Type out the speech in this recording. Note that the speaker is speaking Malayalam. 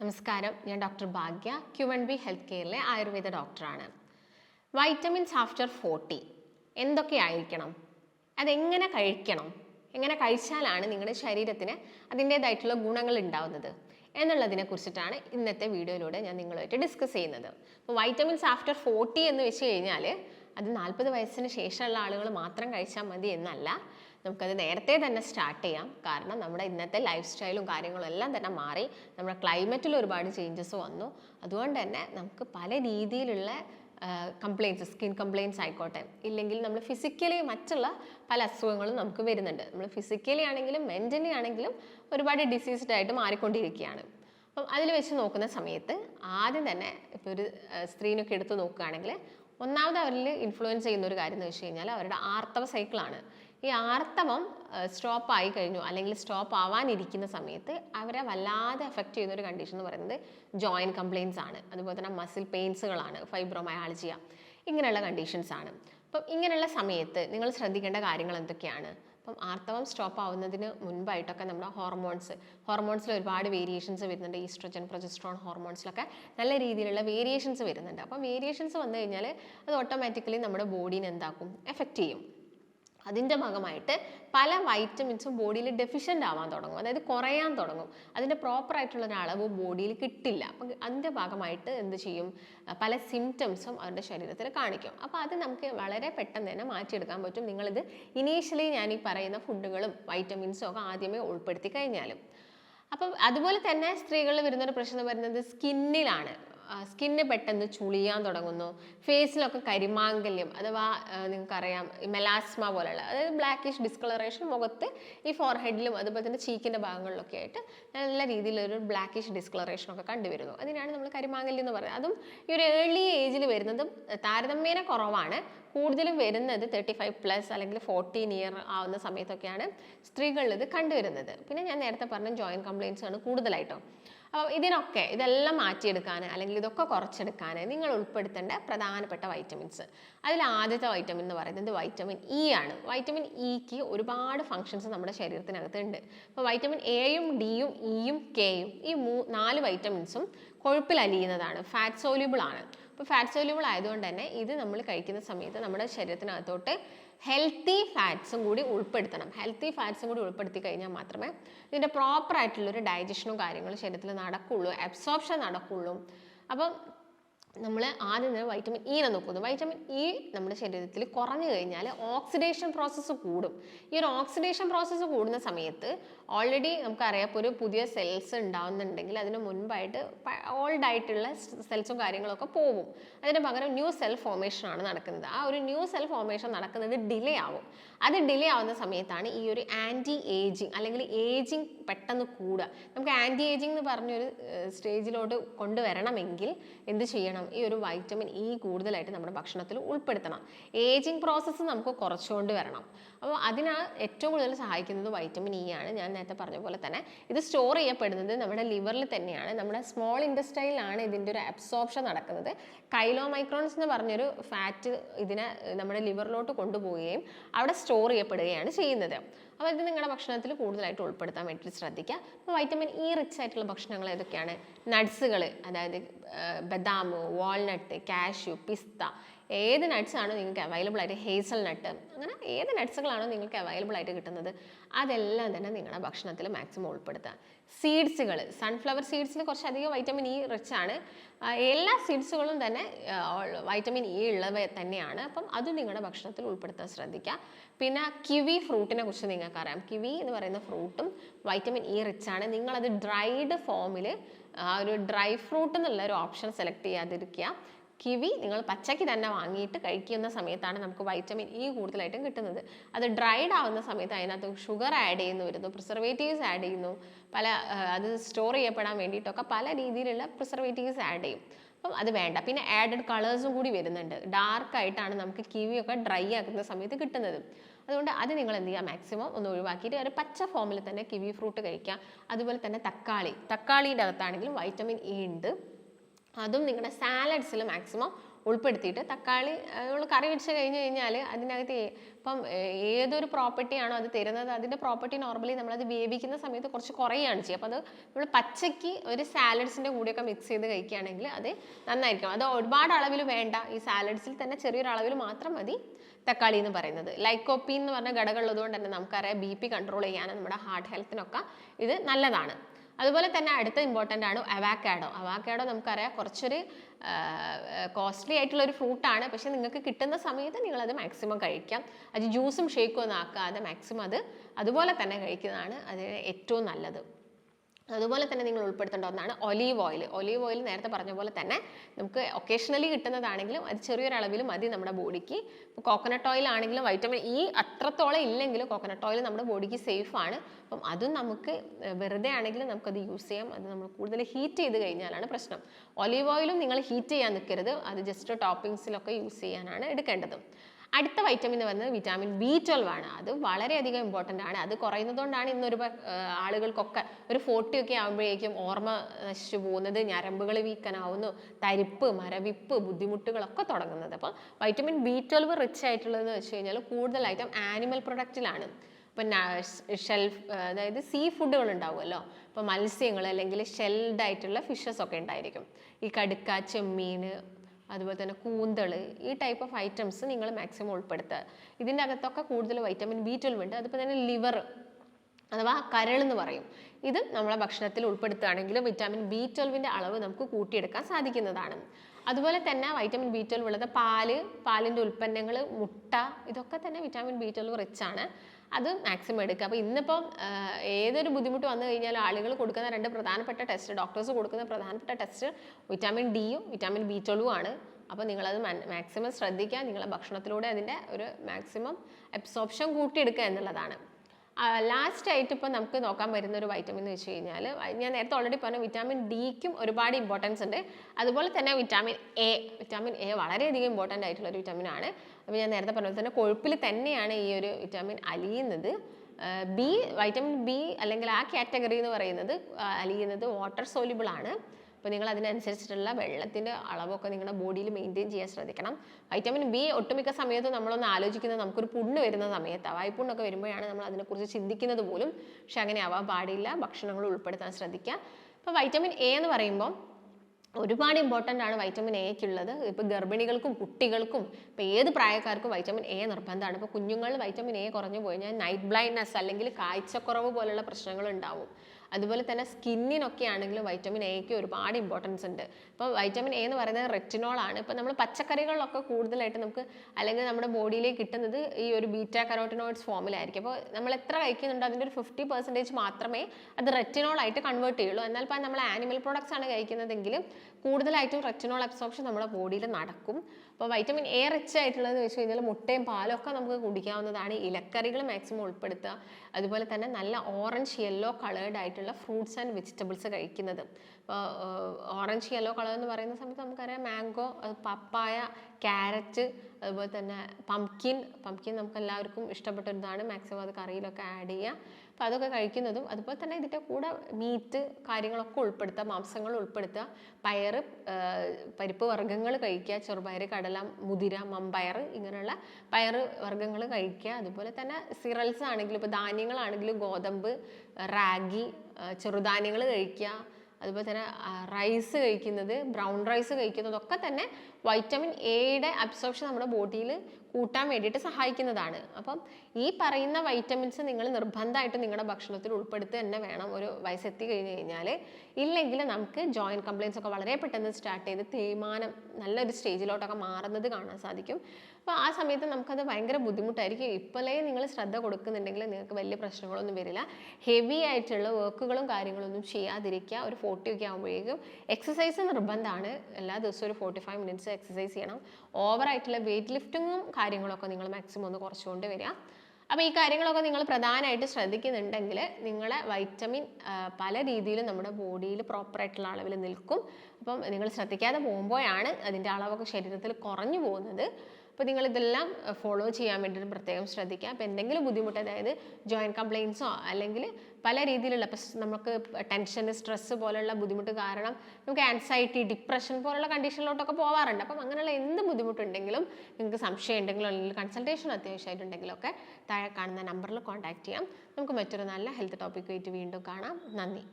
നമസ്കാരം. ഞാൻ doctor Bhagya Q N B health കെയറിലെ Ayurveda ഡോക്ടറാണ്. വൈറ്റമിൻസ് ആഫ്റ്റർ ഫോർട്ടി എന്തൊക്കെയായിരിക്കണം? അതെങ്ങനെ കഴിക്കണം? എങ്ങനെ കഴിച്ചാലാണ് നിങ്ങളുടെ ശരീരത്തിന് അതിന്റേതായിട്ടുള്ള ഗുണങ്ങൾ ഉണ്ടാവുന്നത് എന്നുള്ളതിനെ കുറിച്ചിട്ടാണ് ഇന്നത്തെ വീഡിയോയിലൂടെ ഞാൻ നിങ്ങളുമായിട്ട് ഡിസ്കസ് ചെയ്യുന്നത്. അപ്പോൾ വൈറ്റമിൻസ് ആഫ്റ്റർ ഫോർട്ടി എന്ന് വെച്ച് കഴിഞ്ഞാൽ അത് നാൽപ്പത് വയസ്സിന് ശേഷമുള്ള ആളുകൾ മാത്രം കഴിച്ചാൽ മതി എന്നല്ല. നമുക്കത് നേരത്തെ തന്നെ സ്റ്റാർട്ട് ചെയ്യാം. കാരണം നമ്മുടെ ഇന്നത്തെ ലൈഫ് സ്റ്റൈലും കാര്യങ്ങളും എല്ലാം തന്നെ മാറി. നമ്മുടെ ക്ലൈമറ്റിൽ ഒരുപാട് ചേഞ്ചസ് വന്നു. അതുകൊണ്ട് തന്നെ നമുക്ക് പല രീതിയിലുള്ള കംപ്ലയിൻസ് സ്കിൻ കംപ്ലയിൻസ് ആയിക്കോട്ടെ. ഇല്ലെങ്കിൽ നമ്മൾ ഫിസിക്കലി മറ്റുള്ള പല അസുഖങ്ങളും നമുക്ക് വരുന്നുണ്ട്. നമ്മൾ ഫിസിക്കലി ആണെങ്കിലും മെന്റലി ആണെങ്കിലും ഒരുപാട് ഡിസീസ്ഡ് ആയിട്ട് മാറിക്കൊണ്ടിരിക്കുകയാണ്. അപ്പം അതിൽ വെച്ച് നോക്കുന്ന സമയത്ത് ആദ്യം തന്നെ ഇപ്പോൾ ഒരു സ്ത്രീനൊക്കെ എടുത്ത് നോക്കുകയാണെങ്കിൽ ഒന്നാമത് അവരിൽ ഇൻഫ്ലുവൻസ് ചെയ്യുന്ന ഒരു കാര്യം എന്ന് വെച്ച് കഴിഞ്ഞാൽ അവരുടെ ആർത്തവ സൈക്കിളാണ് ഈ ആർത്തവം സ്റ്റോപ്പ് ആയി കഴിഞ്ഞു. അല്ലെങ്കിൽ സ്റ്റോപ്പ് ആവാനിരിക്കുന്ന സമയത്ത് അവരെ വല്ലാതെ എഫക്റ്റ് ചെയ്യുന്ന ഒരു കണ്ടീഷൻ എന്ന് പറയുന്നത് ജോയിന്റ് കംപ്ലയിൻസ് ആണ്. അതുപോലെ തന്നെ മസിൽ പെയിൻസുകളാണ് ഫൈബ്രോമയാൾജിയ ഇങ്ങനെയുള്ള കണ്ടീഷൻസ് ആണ്. അപ്പം ഇങ്ങനെയുള്ള സമയത്ത് നിങ്ങൾ ശ്രദ്ധിക്കേണ്ട കാര്യങ്ങൾ എന്തൊക്കെയാണ്? അപ്പം ആർത്തവം സ്റ്റോപ്പ് ആവുന്നതിന് മുൻപായിട്ടൊക്കെ നമ്മുടെ ഹോർമോൺസ് ഹോർമോൺസിൽ ഒരുപാട് വേരിയേഷൻസ് വരുന്നുണ്ട്. ഈസ്ട്രജൻ പ്രൊജസ്ട്രോൺ ഹോർമോൺസിലൊക്കെ നല്ല രീതിയിലുള്ള വേരിയേഷൻസ് വരുന്നുണ്ട്. അപ്പം വേരിയേഷൻസ് വന്നു കഴിഞ്ഞാൽ അത് ഓട്ടോമാറ്റിക്കലി നമ്മുടെ ബോഡീനെ എന്താക്കും? എഫക്റ്റ് ചെയ്യും. അതിന്റെ ഭാഗമായിട്ട് പല വൈറ്റമിൻസും ബോഡിയിൽ ഡെഫിഷ്യന്റ് ആവാൻ തുടങ്ങും. അതായത് കുറയാൻ തുടങ്ങും. അതിന്റെ പ്രോപ്പർ ആയിട്ടുള്ള അളവ് ബോഡിയിൽ കിട്ടില്ല. അപ്പം അതിന്റെ ഭാഗമായിട്ട് എന്ത് ചെയ്യും? പല സിംറ്റംസും അവരുടെ ശരീരത്തിൽ കാണിക്കും. അപ്പോൾ അത് നമുക്ക് വളരെ പെട്ടെന്ന് തന്നെ മാറ്റിയെടുക്കാൻ പറ്റും. നിങ്ങളിത് ഇനീഷ്യലി ഞാൻ ഈ പറയുന്ന ഫുഡുകളും വൈറ്റമിൻസും ഒക്കെ ആദ്യമേ ഉൾപ്പെടുത്തി കഴിഞ്ഞാലും. അപ്പം അതുപോലെ തന്നെ സ്ത്രീകളിൽ വരുന്നൊരു പ്രശ്നം വരുന്നത് സ്കിന്നിലാണ് സ്കിന്ന് പെട്ടെന്ന് ചുളിയാൻ തുടങ്ങുന്നു. ഫേസിലൊക്കെ കരിമാങ്കല്യം അഥവാ നിങ്ങൾക്കറിയാം മെലാസ്മ പോലെയുള്ള അതായത് ബ്ലാക്കിഷ് ഡിസ്കളറേഷൻ മുഖത്ത് ഈ ഫോർഹെഡിലും അതുപോലെ തന്നെ ചീക്കിന്റെ ഭാഗങ്ങളിലൊക്കെ ആയിട്ട് നല്ല രീതിയിലൊരു ബ്ലാക്കിഷ് ഡിസ്കളറേഷൻ ഒക്കെ കണ്ടുവരുന്നു. അതിനാണ് നമ്മൾ കരിമാങ്കല്യം എന്ന് പറയുന്നത്. അതും ഈ ഒരു ഏർലി ഏജിൽ വരുന്നതും താരതമ്യേന കുറവാണ്. കൂടുതലും വരുന്നത് തേർട്ടി ഫൈവ് പ്ലസ് അല്ലെങ്കിൽ ഫോർട്ടീൻ ഇയർ ആവുന്ന സമയത്തൊക്കെയാണ് സ്ത്രീകളിൽ ഇത് കണ്ടുവരുന്നത്. പിന്നെ ഞാൻ നേരത്തെ പറഞ്ഞ ജോയിന്റ് കംപ്ലയിൻസ് ആണ് കൂടുതലായിട്ടും. അപ്പോൾ ഇതിനൊക്കെ ഇതെല്ലാം മാറ്റിയെടുക്കാൻ അല്ലെങ്കിൽ ഇതൊക്കെ കുറച്ചെടുക്കാൻ നിങ്ങൾ ഉൾപ്പെടുത്തേണ്ട പ്രധാനപ്പെട്ട വൈറ്റമിൻസ് അതിൽ ആദ്യത്തെ വൈറ്റമിൻ എന്ന് പറയുന്നത് വൈറ്റമിൻ ഇ ആണ്. വൈറ്റമിൻ ഇക്ക് ഒരുപാട് ഫങ്ഷൻസ് നമ്മുടെ ശരീരത്തിനകത്ത് ഉണ്ട്. അപ്പോൾ വൈറ്റമിൻ എയും ഡിയും ഇയും കെയും ഈ മൂ നാല് വൈറ്റമിൻസും കൊഴുപ്പിൽ അലിയുന്നതാണ്. ഫാറ്റ് സോല്യൂബിൾ ആണ്. അപ്പോൾ ഫാറ്റ് സോല്യൂബിൾ ആയതുകൊണ്ട് തന്നെ ഇത് നമ്മൾ കഴിക്കുന്ന സമയത്ത് നമ്മുടെ ശരീരത്തിനകത്തോട്ട് ഹെൽത്തി ഫാറ്റ്സും കൂടി ഉൾപ്പെടുത്തണം. ഹെൽത്തി ഫാറ്റ്സും കൂടി ഉൾപ്പെടുത്തി കഴിഞ്ഞാൽ മാത്രമേ ഇതിന്റെ പ്രോപ്പർ ആയിട്ടുള്ളൊരു ഡൈജഷനും കാര്യങ്ങളും ശരീരത്തിൽ നടക്കുള്ളൂ അബ്സോർപ്ഷൻ നടക്കുള്ളൂ. അപ്പം നമ്മൾ ആദ്യം തന്നെ വൈറ്റമിൻ ഇനെ നോക്കുന്നു. വൈറ്റമിൻ ഇ നമ്മുടെ ശരീരത്തിൽ കുറഞ്ഞു കഴിഞ്ഞാൽ ഓക്സിഡേഷൻ പ്രോസസ്സ് കൂടും. ഈ ഒരു ഓക്സിഡേഷൻ പ്രോസസ്സ് കൂടുന്ന സമയത്ത് ഓൾറെഡി നമുക്കറിയാം ഇപ്പോൾ ഒരു പുതിയ സെൽസ് ഉണ്ടാവുന്നുണ്ടെങ്കിൽ അതിന് മുൻപായിട്ട് ഓൾഡ് ആയിട്ടുള്ള സെൽസും കാര്യങ്ങളൊക്കെ പോകും അതിന് പകരം ന്യൂ സെൽ ഫോർമേഷൻ ആണ് നടക്കുന്നത്. ആ ഒരു ന്യൂ സെൽ ഫോർമേഷൻ നടക്കുന്നത് ഡിലേ ആവും. അത് ഡിലേ ആവുന്ന സമയത്താണ് ഈ ഒരു ആന്റി ഏജിങ് അല്ലെങ്കിൽ ഏജിങ് പെട്ടെന്ന് കൂടുക. നമുക്ക് ആന്റി ഏജിങ് എന്ന് പറഞ്ഞൊരു സ്റ്റേജിലോട്ട് കൊണ്ടുവരണമെങ്കിൽ എന്ത് ചെയ്യണം? ഈ ഒരു വൈറ്റമിൻ ഇ കൂടുതലായിട്ട് നമ്മുടെ ഭക്ഷണത്തിൽ ഉൾപ്പെടുത്തണം. ഏജിങ് പ്രോസസ്സ് നമുക്ക് കുറച്ചുകൊണ്ട് വരണം. അപ്പോൾ അതിനാ ഏറ്റവും കൂടുതൽ സഹായിക്കുന്നത് വൈറ്റമിൻ ഇ ആണ്. ഞാൻ നേരത്തെ പറഞ്ഞ പോലെ തന്നെ ഇത് സ്റ്റോർ ചെയ്യപ്പെടുന്നത് നമ്മുടെ ലിവറിൽ തന്നെയാണ്. നമ്മുടെ സ്മോൾ ഇൻഡസ്ട്രൈയിലാണ് ഇതിന്റെ ഒരു അബ്സോർപ്ഷൻ നടക്കുന്നത്. കൈലോ മൈക്രോൺസ് എന്ന് പറഞ്ഞൊരു ഫാറ്റ് ഇതിനെ നമ്മുടെ ലിവറിലോട്ട് കൊണ്ടുപോവുകയും അവിടെ സ്റ്റോർ ചെയ്യപ്പെടുകയാണ് ചെയ്യുന്നത്. അപ്പോൾ ഇത് നിങ്ങളുടെ ഭക്ഷണത്തിൽ കൂടുതലായിട്ട് ഉൾപ്പെടുത്താൻ വേണ്ടി ശ്രദ്ധിക്കുക. അപ്പോൾ വൈറ്റമിൻ ഇ റിച്ച് ആയിട്ടുള്ള ഭക്ഷണങ്ങൾ ഏതൊക്കെയാണ്? നട്ട്സുകൾ അതായത് ബദാം വാൾനട്ട് കാഷ്യൂ പിസ്ത ഏത് നട്ട്സ് ആണോ നിങ്ങൾക്ക് അവൈലബിൾ ആയിട്ട് ഹേസൽ നട്ട് അങ്ങനെ ഏത് നട്ട്സുകളാണോ നിങ്ങൾക്ക് അവൈലബിൾ ആയിട്ട് കിട്ടുന്നത് അതെല്ലാം തന്നെ നിങ്ങളുടെ ഭക്ഷണത്തിൽ മാക്സിമം ഉൾപ്പെടുത്തുക സീഡ്സുകൾ സൺഫ്ലവർ സീഡ്സിന് കുറച്ചധികം വൈറ്റമിൻ ഇ റിച്ച് ആണ്. എല്ലാ സീഡ്സുകളും തന്നെ വൈറ്റമിൻ ഇ ഉള്ളവ തന്നെയാണ്. അപ്പം അത് നിങ്ങളുടെ ഭക്ഷണത്തിൽ ഉൾപ്പെടുത്താൻ ശ്രദ്ധിക്കുക. പിന്നെ കിവി ഫ്രൂട്ടിനെ കുറിച്ച് നിങ്ങൾക്ക് അറിയാം കിവി എന്ന് പറയുന്ന ഫ്രൂട്ടും വൈറ്റമിൻ ഇ റിച്ച് ആണ്. നിങ്ങളത് ഡ്രൈഡ് ഫോമിൽ ആ ഒരു ഡ്രൈ ഫ്രൂട്ട് എന്നുള്ള ഒരു ഓപ്ഷൻ സെലക്ട് ചെയ്യാതിരിക്കുക. കിവി നിങ്ങൾ പച്ചയ്ക്ക് തന്നെ വാങ്ങിയിട്ട് കഴിക്കുന്ന സമയത്താണ് നമുക്ക് വൈറ്റമിൻ ഇ കൂടുതലായിട്ടും കിട്ടുന്നത്. അത് ഡ്രൈഡ് ആവുന്ന സമയത്ത് അതിനകത്ത് ഷുഗർ ആഡ് ചെയ്യുന്നു വരുന്നു പ്രിസർവേറ്റീവ്സ് ആഡ് ചെയ്യുന്നു പല അത് സ്റ്റോർ ചെയ്യപ്പെടാൻ വേണ്ടിയിട്ടൊക്കെ പല രീതിയിലുള്ള പ്രിസർവേറ്റീവ്സ് ആഡ് ചെയ്യും. അപ്പം അത് വേണ്ട. പിന്നെ ആഡഡ് കളേഴ്സും കൂടി വരുന്നുണ്ട്. ഡാർക്ക് ആയിട്ടാണ് നമുക്ക് കിവിയൊക്കെ ഡ്രൈ ആക്കുന്ന സമയത്ത് കിട്ടുന്നത്. അതുകൊണ്ട് അത് നിങ്ങൾ എന്ത് ചെയ്യുക മാക്സിമം ഒന്ന് ഒഴിവാക്കിയിട്ട് ഒരു പച്ച ഫോമിൽ തന്നെ കിവി ഫ്രൂട്ട് കഴിക്കുക അതുപോലെ തന്നെ തക്കാളി. തക്കാളിയുടെ അകത്താണെങ്കിലും വൈറ്റമിൻ ഇ ഉണ്ട്. അതും നിങ്ങളുടെ സാലഡ്സിൽ മാക്സിമം ഉൾപ്പെടുത്തിയിട്ട് തക്കാളി നമ്മൾ കറി വെച്ച് കഴിഞ്ഞ് കഴിഞ്ഞാൽ അതിനകത്ത് ഇപ്പം ഏതൊരു പ്രോപ്പർട്ടിയാണോ അത് തരുന്നത് അതിന്റെ പ്രോപ്പർട്ടി നോർമലി നമ്മളത് വേവിക്കുന്ന സമയത്ത് കുറച്ച് കുറയുകയാണ് ചെയ്യുക അപ്പോൾ അത് നമ്മൾ പച്ചയ്ക്ക് ഒരു സാലഡ്സിന്റെ കൂടെയൊക്കെ മിക്സ് ചെയ്ത് കഴിക്കുകയാണെങ്കിൽ അത് നന്നായിരിക്കും. അത് ഒരുപാട് അളവിൽ വേണ്ട ഈ സാലഡ്സിൽ തന്നെ ചെറിയൊരു അളവിൽ മാത്രം മതി തക്കാളി എന്ന് പറയുന്നത്. ലൈക്കോപ്പീൻ എന്ന് പറഞ്ഞ ഘടകം ഉള്ളതുകൊണ്ട് തന്നെ നമുക്കറിയാം ബി പി കൺട്രോൾ ചെയ്യാനും നമ്മുടെ ഹാർട്ട് ഹെൽത്തിനൊക്കെ ഇത് നല്ലതാണ്. അതുപോലെ തന്നെ അടുത്ത ഇമ്പോർട്ടന്റ് ആണ് അവാക്കാഡോ അവാക്കാഡോ നമുക്കറിയാം കുറച്ചൊരു കോസ്റ്റ്ലി ആയിട്ടുള്ള ഒരു ഫ്രൂട്ടാണ് പക്ഷേ നിങ്ങൾക്ക് കിട്ടുന്ന സമയത്ത് നിങ്ങളത് മാക്സിമം കഴിക്കാം. അത് ജ്യൂസും ഷേക്കും ഒന്നും ആക്കാതെ മാക്സിമം അത് അതുപോലെ തന്നെ കഴിക്കുന്നതാണ് അതിന് ഏറ്റവും നല്ലത്. അതുപോലെ തന്നെ നിങ്ങൾ ഉൾപ്പെടുത്തേണ്ട ഒന്നാണ് ഒലീവ് ഓയിൽ. ഒലീവ് ഓയിൽ നേരത്തെ പറഞ്ഞ പോലെ തന്നെ നമുക്ക് ഒക്കേഷണലി കിട്ടുന്നതാണെങ്കിലും അത് ചെറിയൊരളവിൽ മതി നമ്മുടെ ബോഡിക്ക്. ഇപ്പോൾ കോക്കനട്ട് ഓയിൽ ആണെങ്കിലും വൈറ്റമിൻ ഇ അത്രത്തോളം ഇല്ലെങ്കിലും കോക്കനട്ട് ഓയിൽ നമ്മുടെ ബോഡിക്ക് സേഫ് ആണ്. അപ്പം അതും നമുക്ക് വെറുതെ ആണെങ്കിലും നമുക്കത് യൂസ് ചെയ്യാം. അത് നമ്മൾ കൂടുതൽ ഹീറ്റ് ചെയ്ത് കഴിഞ്ഞാലാണ് പ്രശ്നം. ഒലീവ് ഓയിലും നിങ്ങൾ ഹീറ്റ് ചെയ്യാൻ നിൽക്കരുത്. അത് ജസ്റ്റ് ടോപ്പിങ്സിലൊക്കെ യൂസ് ചെയ്യാനാണ് എടുക്കേണ്ടത്. അടുത്ത വൈറ്റമിൻ എന്ന് പറയുന്നത് വിറ്റാമിൻ ബി ട്വൽവ് ആണ്. അത് വളരെയധികം ഇമ്പോർട്ടന്റ് ആണ്. അത് കുറയുന്നതുകൊണ്ടാണ് ഇന്നൊരു ആളുകൾക്കൊക്കെ ഒരു ഫോർട്ടി ഒക്കെ ആകുമ്പോഴേക്കും ഓർമ്മ നശിച്ചു പോകുന്നത്. ഞരമ്പുകൾ വീക്കനാവുന്നു തരിപ്പ് മരവിപ്പ് ബുദ്ധിമുട്ടുകളൊക്കെ തുടങ്ങുന്നത്. അപ്പോൾ വൈറ്റമിൻ ബി ട്വൽവ് റിച്ച് ആയിട്ടുള്ളതെന്ന് വെച്ച് കഴിഞ്ഞാൽ കൂടുതലായിട്ടും ആനിമൽ പ്രൊഡക്റ്റിലാണ് ഇപ്പം ഷെൽഫ് അതായത് സീ ഫുഡുകൾ ഉണ്ടാവുമല്ലോ. ഇപ്പം മത്സ്യങ്ങൾ അല്ലെങ്കിൽ ഷെൽഡ് ആയിട്ടുള്ള ഫിഷസ് ഒക്കെ ഉണ്ടായിരിക്കും. ഈ കടുക്ക ചെമ്മീൻ അതുപോലെ തന്നെ കൂന്തൾ ഈ ടൈപ്പ് ഓഫ് ഐറ്റംസ് നിങ്ങൾ മാക്സിമം ഉൾപ്പെടുത്തുക. ഇതിന്റെ അകത്തൊക്കെ കൂടുതൽ വൈറ്റമിൻ ബി ട്വൽവ് ഉണ്ട്. അതുപോലെ തന്നെ ലിവർ അഥവാ കരൾ എന്ന് പറയും. ഇത് നമ്മളെ ഭക്ഷണത്തിൽ ഉൾപ്പെടുത്തുകയാണെങ്കിൽ വിറ്റാമിൻ ബി ട്വൽവിന്റെ അളവ് നമുക്ക് കൂട്ടിയെടുക്കാൻ സാധിക്കുന്നതാണ്. അതുപോലെ തന്നെ വൈറ്റമിൻ ബി ട്വൽവ് ഉള്ളത് പാൽ പാലിന്റെ ഉൽപ്പന്നങ്ങൾ മുട്ട ഇതൊക്കെ തന്നെ വിറ്റാമിൻ ബി ട്വൽവ് റിച്ച് ആണ്. അത് മാക്സിമം എടുക്കുക. അപ്പോൾ ഇന്നിപ്പം ഏതൊരു ബുദ്ധിമുട്ട് വന്നു കഴിഞ്ഞാൽ ആളുകൾ കൊടുക്കുന്ന രണ്ട് പ്രധാനപ്പെട്ട ടെസ്റ്റ് ഡോക്ടേഴ്സ് കൊടുക്കുന്ന പ്രധാനപ്പെട്ട ടെസ്റ്റ് വിറ്റാമിൻ ഡിയും വിറ്റാമിൻ ബി ട്വൽവും ആണ്. അപ്പോൾ നിങ്ങളത് മാക്സിമം ശ്രദ്ധിക്കുക. നിങ്ങളെ ഭക്ഷണത്തിലൂടെ അതിന്റെ ഒരു മാക്സിമം അബ്സോർപ്ഷൻ കൂട്ടിയെടുക്കുക എന്നുള്ളതാണ്. ലാസ്റ്റ് ആയിട്ട് ഇപ്പോൾ നമുക്ക് നോക്കാൻ വരുന്ന ഒരു വൈറ്റമിൻ എന്ന് വെച്ച് കഴിഞ്ഞാൽ ഞാൻ നേരത്തെ ഓൾറെഡി പറഞ്ഞു വിറ്റാമിൻ ഡിക്കും ഒരുപാട് ഇമ്പോർട്ടൻസ് ഉണ്ട്. അതുപോലെ തന്നെ വിറ്റാമിൻ എ വിറ്റാമിൻ എ വളരെയധികം ഇമ്പോർട്ടന്റ് ആയിട്ടുള്ള ഒരു വിറ്റാമിൻ ആണ്. അപ്പോൾ ഞാൻ നേരത്തെ പറഞ്ഞ പോലെ തന്നെ കൊഴുപ്പിൽ തന്നെയാണ് ഈ ഒരു വിറ്റാമിൻ അലിയുന്നത്. ബി വൈറ്റമിൻ ബി അല്ലെങ്കിൽ ആ കാറ്റഗറി എന്ന് പറയുന്നത് അലിയുന്നത് വാട്ടർ സോല്യൂബിൾ ആണ്. അപ്പോൾ നിങ്ങൾ അതിനനുസരിച്ചിട്ടുള്ള വെള്ളത്തിന്റെ അളവൊക്കെ നിങ്ങളുടെ ബോഡിയിൽ മെയിന്റെയിൻ ചെയ്യാൻ ശ്രദ്ധിക്കണം. വൈറ്റമിൻ ബി ഒട്ടുമിക്ക സമയത്തും നമ്മളൊന്ന് ആലോചിക്കുന്നത് നമുക്കൊരു പുണ്ണ് വരുന്ന സമയത്ത് വായ്പുണ്ണൊക്കെ വരുമ്പോഴാണ് നമ്മൾ അതിനെക്കുറിച്ച് ചിന്തിക്കുന്നത് പോലും. പക്ഷെ അങ്ങനെ ആവാൻ പാടില്ല ഭക്ഷണങ്ങൾ ഉൾപ്പെടുത്താൻ ശ്രദ്ധിക്കുക. അപ്പോൾ വൈറ്റമിൻ എ എന്ന് പറയുമ്പോൾ ഒരുപാട് ഇമ്പോർട്ടന്റ് ആണ് വൈറ്റമിൻ എക്കുള്ളത് ഇപ്പോൾ ഗർഭിണികൾക്കും കുട്ടികൾക്കും ഇപ്പോൾ ഏത് പ്രായക്കാർക്കും വൈറ്റമിൻ എ നിർബന്ധമാണ്. ഇപ്പോൾ കുഞ്ഞുങ്ങളിൽ വൈറ്റമിൻ എ കുറഞ്ഞു പോയി കഴിഞ്ഞാൽ നൈറ്റ് ബ്ലൈൻഡ്നെസ് അല്ലെങ്കിൽ കാഴ്ചക്കുറവ് പോലുള്ള പ്രശ്നങ്ങൾ ഉണ്ടാവും. അതുപോലെ തന്നെ സ്കിന്നിനൊക്കെ ആണെങ്കിലും വൈറ്റമിൻ എക്ക് ഒരുപാട് ഇമ്പോർട്ടൻസ് ഉണ്ട്. ഇപ്പോൾ വൈറ്റമിൻ എ എന്ന് പറയുന്നത് റെറ്റിനോൾ ആണ്. ഇപ്പോൾ നമ്മൾ പച്ചക്കറികളിലൊക്കെ കൂടുതലായിട്ട് നമുക്ക് അല്ലെങ്കിൽ നമ്മുടെ ബോഡിയിലേക്ക് കിട്ടുന്നത് ഈ ഒരു ബീറ്റാ കരോട്ടിനോയിഡ്സ് ഫോമിലായിരിക്കും അപ്പോൾ നമ്മൾ എത്ര കഴിക്കുന്നുണ്ടോ അതിന്റെ ഒരു ഫിഫ്റ്റി പെർസെന്റേജ് മാത്രമേ അത് റെറ്റിനോൾ ആയിട്ട് കൺവേർട്ട് ചെയ്യുള്ളൂ. എന്നാൽ ഇപ്പോൾ നമ്മൾ ആനിമൽ പ്രോഡക്ട്സ് ആണ് കഴിക്കുന്നതെങ്കിൽ കൂടുതലായിട്ടും റെറ്റിനോൾ അബ്സോർപ്ഷൻ നമ്മുടെ ബോഡിയിൽ നടക്കും. അപ്പോൾ വൈറ്റമിൻ എ റിച്ച് ആയിട്ടുള്ളത് വെച്ച് കഴിഞ്ഞാൽ മുട്ടയും പാലും ഒക്കെ നമുക്ക് കുടിക്കാവുന്നതാണ്. ഇലക്കറികൾ മാക്സിമം ഉൾപ്പെടുത്തുക. അതുപോലെ തന്നെ നല്ല ഓറഞ്ച് യെല്ലോ കളേർഡ് ആയിട്ടുള്ള ഫ്രൂട്ട്സ് ആൻഡ് വെജിറ്റബിൾസ് കഴിക്കുന്നത്. ഇപ്പോൾ ഓറഞ്ച് യെല്ലോ കളർ എന്ന് പറയുന്ന സമയത്ത് നമുക്കറിയാം മാംഗോ പപ്പായ ക്യാരറ്റ് അതുപോലെ തന്നെ പംകിൻ. പംകിൻ നമുക്ക് എല്ലാവർക്കും ഇഷ്ടപ്പെട്ട ഒരു ഇതാണ് മാക്സിമം അത് കറിയിലൊക്കെ ആഡ് ചെയ്യുക. അപ്പോൾ അതൊക്കെ കഴിക്കുന്നതും അതുപോലെ തന്നെ ഇതിന്റെ കൂടെ മീറ്റ് കാര്യങ്ങളൊക്കെ ഉൾപ്പെടുത്തുക മാംസങ്ങൾ ഉൾപ്പെടുത്തുക. പയർ പരിപ്പ് വർഗങ്ങൾ കഴിക്കുക ചെറുപയർ കടല മുതിര മമ്പയർ ഇങ്ങനെയുള്ള പയർ വർഗങ്ങൾ കഴിക്കുക. അതുപോലെ തന്നെ സിറൽസ് ആണെങ്കിലും ഇപ്പോൾ ധാന്യങ്ങളാണെങ്കിലും ഗോതമ്പ് റാഗി ചെറുധാന്യങ്ങൾ കഴിക്കുക. അതുപോലെ തന്നെ റൈസ് കഴിക്കുന്നത് ബ്രൗൺ റൈസ് കഴിക്കുന്നതൊക്കെ തന്നെ വൈറ്റമിൻ എയുടെ അബ്സോർപ്ഷൻ നമ്മുടെ ബോഡിയിൽ കൂട്ടാൻ വേണ്ടിയിട്ട് സഹായിക്കുന്നതാണ്. അപ്പം ഈ പറയുന്ന വൈറ്റമിൻസ് നിങ്ങൾ നിർബന്ധമായിട്ട് നിങ്ങളുടെ ഭക്ഷണത്തിൽ ഉൾപ്പെടുത്തി തന്നെ വേണം. ഒരു വയസ്സെത്തി കഴിഞ്ഞ് കഴിഞ്ഞാൽ ഇല്ലെങ്കിൽ നമുക്ക് ജോയിന്റ് കംപ്ലയിൻസ് ഒക്കെ വളരെ പെട്ടെന്ന് സ്റ്റാർട്ട് ചെയ്ത് തേയ്മാനം നല്ലൊരു സ്റ്റേജിലോട്ടൊക്കെ മാറുന്നത് കാണാൻ സാധിക്കും. അപ്പോൾ ആ സമയത്ത് നമുക്കത് ഭയങ്കര ബുദ്ധിമുട്ടായിരിക്കും. ഇപ്പോഴേ നിങ്ങൾ ശ്രദ്ധ കൊടുക്കുന്നുണ്ടെങ്കിൽ നിങ്ങൾക്ക് വലിയ പ്രശ്നങ്ങളൊന്നും വരില്ല. ഹെവി ആയിട്ടുള്ള വർക്കുകളും കാര്യങ്ങളൊന്നും ചെയ്യാതിരിക്കുക. ഒരു ഫോർട്ടി ഒക്കെ ആകുമ്പോഴേക്കും എക്സസൈസ് നിർബന്ധമാണ്. എല്ലാ ദിവസവും ഒരു ഫോർട്ടി ഫൈവ് മിനിറ്റ്സ് എക്സസൈസ് ചെയ്യണം ഓവറായിട്ടുള്ള വെയിറ്റ് ലിഫ്റ്റിങ്ങും കാര്യങ്ങളൊക്കെ നിങ്ങൾ മാക്സിമം ഒന്ന് കുറച്ചുകൊണ്ട് വരിക. അപ്പോൾ ഈ കാര്യങ്ങളൊക്കെ നിങ്ങൾ പ്രധാനമായിട്ട് ശ്രദ്ധിക്കുന്നുണ്ടെങ്കിൽ നിങ്ങളെ വൈറ്റമിൻ പല രീതിയിലും നമ്മുടെ ബോഡിയിൽ പ്രോപ്പറായിട്ടുള്ള അളവിൽ നിൽക്കും. അപ്പം നിങ്ങൾ ശ്രദ്ധിക്കാതെ പോകുമ്പോഴാണ് അതിന്റെ അളവൊക്കെ ശരീരത്തിൽ കുറഞ്ഞു പോകുന്നത്. അപ്പോൾ നിങ്ങൾ ഇതെല്ലാം ഫോളോ ചെയ്യാൻ വേണ്ടിയിട്ട് പ്രത്യേകം ശ്രദ്ധിക്കുക. അപ്പോൾ എന്തെങ്കിലും ബുദ്ധിമുട്ട് അതായത് ജോയിന്റ് കംപ്ലയിൻസോ അല്ലെങ്കിൽ പല രീതിയിലുള്ള ഇപ്പം നമുക്ക് ടെൻഷൻ സ്ട്രെസ്സ് പോലുള്ള ബുദ്ധിമുട്ട് കാരണം നമുക്ക് ആൻസൈറ്റി ഡിപ്രഷൻ പോലുള്ള കണ്ടീഷനിലോട്ടൊക്കെ പോകാറുണ്ട് അപ്പം അങ്ങനെയുള്ള എന്ത് ബുദ്ധിമുട്ടുണ്ടെങ്കിലും നിങ്ങൾക്ക് സംശയം ഉണ്ടെങ്കിലും അല്ലെങ്കിൽ കൺസൾട്ടേഷൻ അത്യാവശ്യമായിട്ടുണ്ടെങ്കിലൊക്കെ താഴെ കാണുന്ന നമ്പറിൽ കോൺടാക്ട് ചെയ്യാം. നമുക്ക് മറ്റൊരു നല്ല ഹെൽത്ത് ടോപ്പിക്കുമായിട്ട് വീണ്ടും കാണാം. നന്ദി.